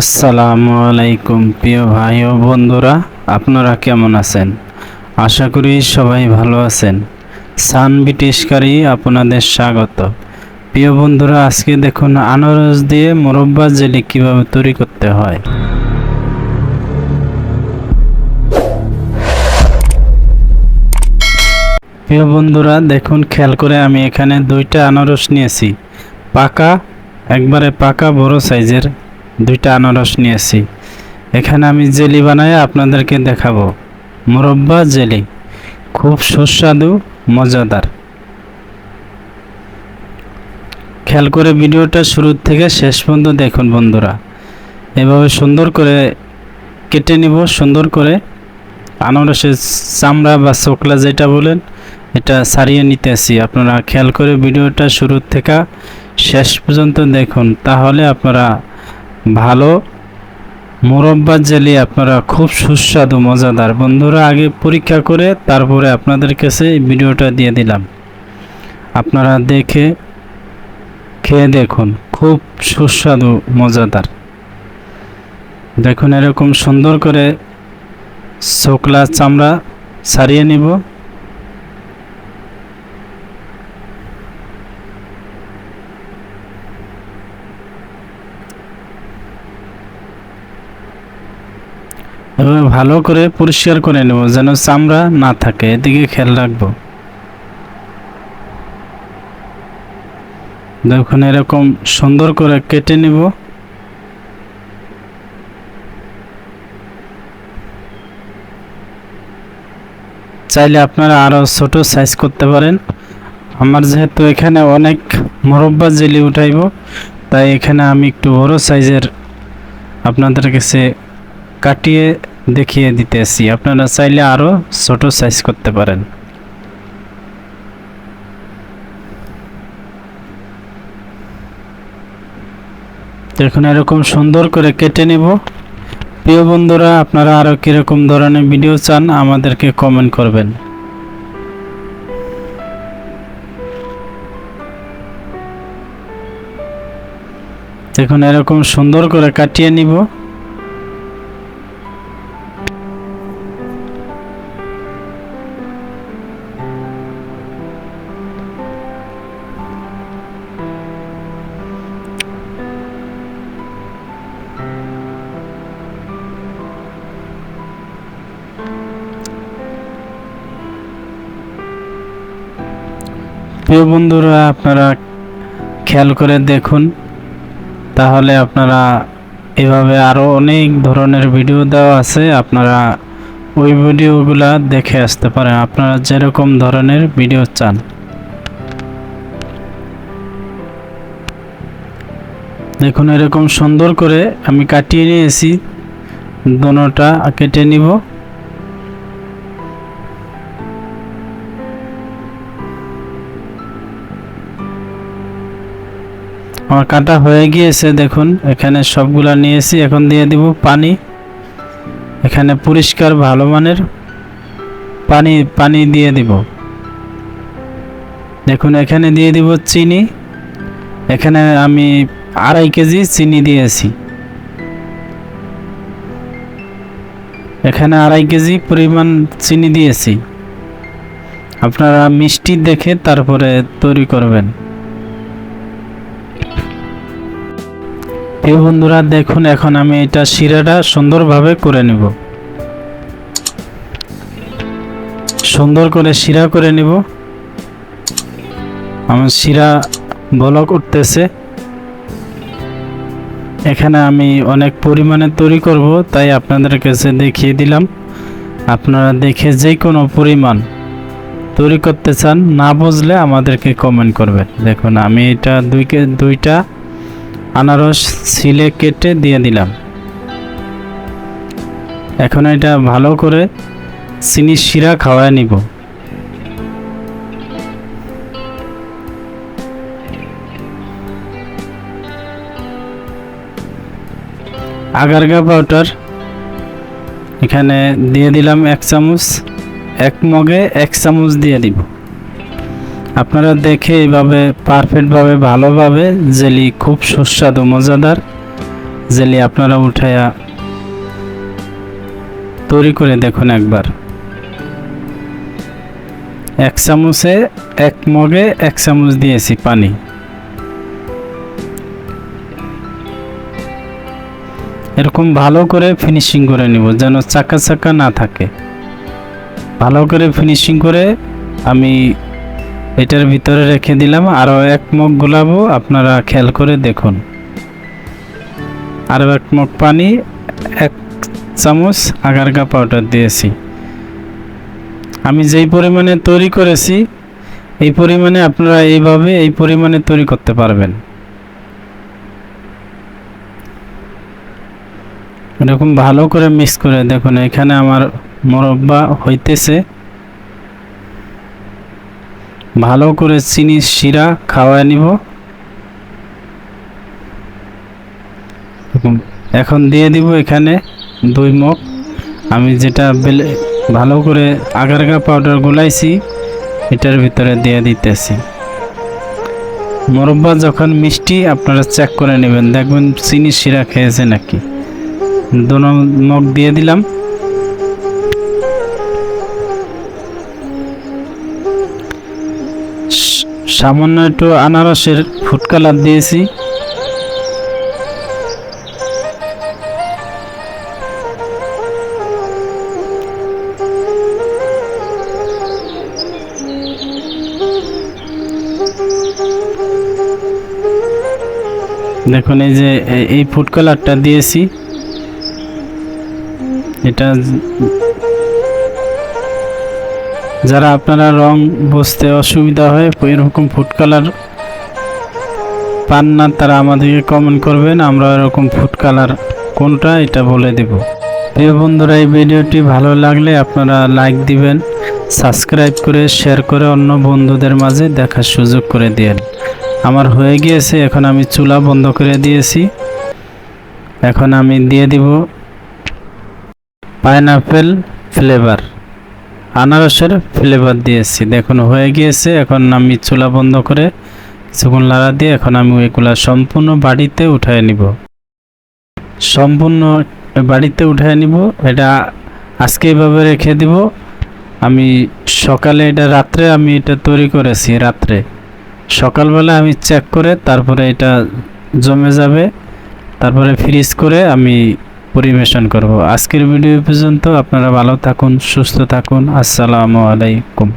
আসসালামু আলাইকুম, প্রিয় ভাই ও বন্ধুরা, আপনারা কেমন আছেন? আশা করি সবাই ভালো আছেন। সান ব্রিটিশকারী আপনাদের স্বাগত। প্রিয় বন্ধুরা, আজকে দেখুন আনারস দিয়ে মোরব্বা জেলি কীভাবে তৈরি করতে হয়। প্রিয় বন্ধুরা, দেখুন, খেয়াল করে আমি এখানে দুইটা আনারস নিয়েছি। পাকা, একবারে পাকা বড় সাইজের। দুইটা আনারস নিয়েছি। এখানে আমি জেলি বানাই আপনাদেরকে দেখাবো। মুরব্বা জেলি, খুব সুস্বাদু, মজাদার। খেয়াল করে ভিডিওটা শুরু থেকে শেষ পর্যন্ত দেখুন বন্ধুরা। এভাবে সুন্দর করে কেটে নিব, সুন্দর করে। আনারসের চামড়া বা চোকলা যেটা বলেন, এটা সারিয়ে নিতেছি। আপনারা খেয়াল করে ভিডিওটা শুরু থেকে শেষ পর্যন্ত দেখুন, তাহলে আপনারা ভালো। মোরব্বা জেলি, আপনারা খুব সুস্বাদু, মজাদার। বন্ধুরা, আগে পরীক্ষা করে তারপরে আপনাদের কাছে এই ভিডিওটা দিয়ে দিলাম। আপনারা দেখে খেয়ে দেখুন, খুব সুস্বাদু, মজাদার। দেখুন, এরকম সুন্দর করে শোকলা চামড়া সারিয়ে নিব। এবার ভালো করে পরিষ্কার করে নেব যেন চামড়া না থাকে। এদিকে খেয়াল রাখব। দেখুন, এরকম সুন্দর করে কেটে নিব। চাইলে আপনারা আরও ছোট সাইজ করতে পারেন। আমার যেহেতু এখানে অনেক মোরব্বা জেলি উঠাইব, তাই এখানে আমি একটু বড় সাইজের আপনাদের কাছে কাটিয়ে দেখিয়ে দিতেছি। আপনারা চাইলে আরও ছোট সাইজ করতে পারেন। দেখুন, এরকম সুন্দর করে কেটে নেব। প্রিয় বন্ধুরা, আপনারা আরও কীরকম ধরনের ভিডিও চান, আমাদেরকে কমেন্ট করবেন। দেখুন, এরকম সুন্দর করে কাটিয়ে নিব। প্রিয় বন্ধুরা, আপনারা খেয়াল করে দেখুন। তাহলে আপনারা এভাবে আরও অনেক ধরনের ভিডিও দেওয়া আছে। আপনারা ওই ভিডিওগুলা দেখে আসতে পারেন। আপনারা যেরকম ধরনের ভিডিও চান। দেখুন, এরকম সুন্দর করে আমি কাটিয়ে নিয়েছি। দোনোটা কেটে নিব। কাটা হয়ে গিয়েছে, দেখুন, এখানে সবগুলা নিয়েছি, এখন দিয়ে দিব পানি। এখানে পরিষ্কার, ভালো মানের পানি পানি দিয়ে দিব। দেখুন, এখানে দিয়ে দিব চিনি। এখানে আমি আড়াই কেজি চিনি দিয়েছি। এখানে আড়াই কেজি পরিমাণ চিনি দিয়েছি। আপনারা মিষ্টি দেখে তারপরে তৈরি করবেন। প্রিয় বন্ধুরা, দেখুন, এখন আমি এটা শিরাটা সুন্দরভাবে করে নিব। সুন্দর করে শিরা করে নিব। আমার শিরা বলক উঠতেছে। এখানে আমি অনেক পরিমাণে তৈরি করব, তাই আপনাদের কাছে দেখিয়ে দিলাম। আপনারা দেখে যে কোনো পরিমাণ তৈরি করতে চান, না বুঝলে আমাদেরকে কমেন্ট করবেন। দেখুন, আমি এটা দুই কে দুইটা আনারস ছিলে কেটে দিয়ে দিলাম। এখন এটা ভালো করে চিনি শিরা খাওয়ায় নিব। আগারগা পাউডার এখানে দিয়ে দিলাম এক চামচ, এক মগে এক চামচ দিয়ে দিব। আপনারা দেখে এইভাবে পারফেক্টভাবে ভালোভাবে জেলি খুব সুস্বাদু, মজাদার জেলি আপনারা উঠাইয়া তৈরি করে দেখুন একবার। এক চামচে, এক মগে এক চামচ দিয়েছি পানি। এরকম ভালো করে ফিনিশিং করে নিব, যেন চাকা চাকা না থাকে। ভালো করে ফিনিশিং করে আমি এটার ভিতরে রেখে দিলাম। আরও এক মগ গোলাবো, আপনারা খেয়াল করে দেখুন। আরও এক মগ পানি, এক চামচ আগারগা পাউডার দিয়েছি। আমি যেই পরিমাণে তৈরি করেছি, এই পরিমাণে আপনারা এইভাবে এই পরিমাণে তৈরি করতে পারবেন। এরকম ভালো করে মিক্স করে দেখুন, এখানে আমার মোরব্বা হইতেছে। ভালো করে চিনি, শিরা খাওয়ায় নিব। এখন দিয়ে দিব এখানে দুই মগ। আমি যেটা বেলে ভালো করে আগারগা পাউডার গোলাইছি, এটার ভিতরে দিয়ে দিতেছি। মোরব্বা যখন মিষ্টি, আপনারা চেক করে নেবেন। দেখবেন চিনি, শিরা খেয়েছে নাকি। দোনো মগ দিয়ে দিলাম। সামান্য একটু আনারসের ফুড কালার দিয়েছি। দেখুন এই যে এই ফুড কালারটা দিয়েছি। এটা যারা আপনারা রং বুঝতে অসুবিধা হয় এরকম ফুড কালার পান না, তারা আমাদেরকে কমেন্ট করবেন, আমরা এরকম ফুড কালার কোনটা, এটা বলে দেব। প্রিয় বন্ধুরা, এই ভিডিওটি ভালো লাগলে আপনারা লাইক দিবেন সাবস্ক্রাইব করে শেয়ার করে অন্য বন্ধুদের মাঝে দেখার সুযোগ করে দিয়েন। আমার হয়ে গিয়েছে, এখন আমি চুলা বন্ধ করে দিয়েছি। এখন আমি দিয়ে দিব পাইনাপেল ফ্লেভার আনারসের ফ্লেভার দিয়েছি। দেখুন, হয়ে গিয়েছে। এখন আমি চুলা বন্ধ করে কিছুক্ষণ লাড়া দিয়ে এখন আমি এগুলা সম্পূর্ণ বাড়িতে উঠায় নিব। সম্পূর্ণ বাড়িতে উঠায় নিব। এটা আজকে এভাবে রেখে দিব। আমি সকালে এটা রাত্রে আমি এটা তৈরি করেছি, রাত্রে। সকালবেলা আমি চেক করে তারপরে এটা জমে যাবে। তারপরে ফ্রিজ করে আমি পরিবেশন করব। আজকের ভিডিও পর্যন্ত আপনারা ভালো থাকুন সুস্থ থাকুন। আসসালামু আলাইকুম।